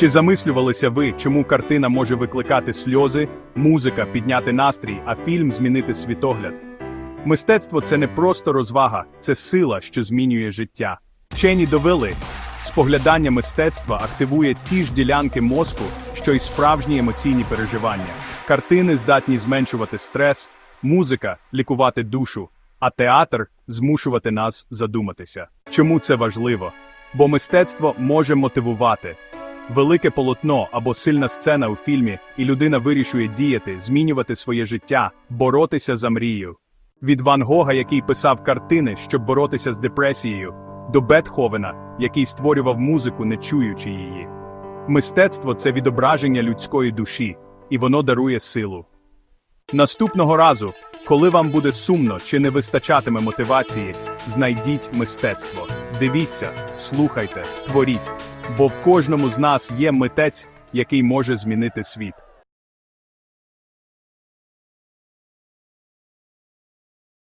Чи замислювалися ви, чому картина може викликати сльози, музика підняти настрій, а фільм змінити світогляд? Мистецтво це не просто розвага, це сила, що змінює життя. Вчені довели, споглядання мистецтва активує ті ж ділянки мозку, що й справжні емоційні переживання. Картини здатні зменшувати стрес, музика лікувати душу, а театр змушувати нас задуматися. Чому це важливо? Бо мистецтво може мотивувати. Велике полотно або сильна сцена у фільмі, і людина вирішує діяти, змінювати своє життя, боротися за мрію. Від Ван Гога, який писав картини, щоб боротися з депресією, до Бетховена, який створював музику, не чуючи її. Мистецтво це відображення людської душі, і воно дарує силу. Наступного разу, коли вам буде сумно чи не вистачатиме мотивації, знайдіть мистецтво. Дивіться, слухайте, творіть, бо в кожному з нас є митець, який може змінити світ.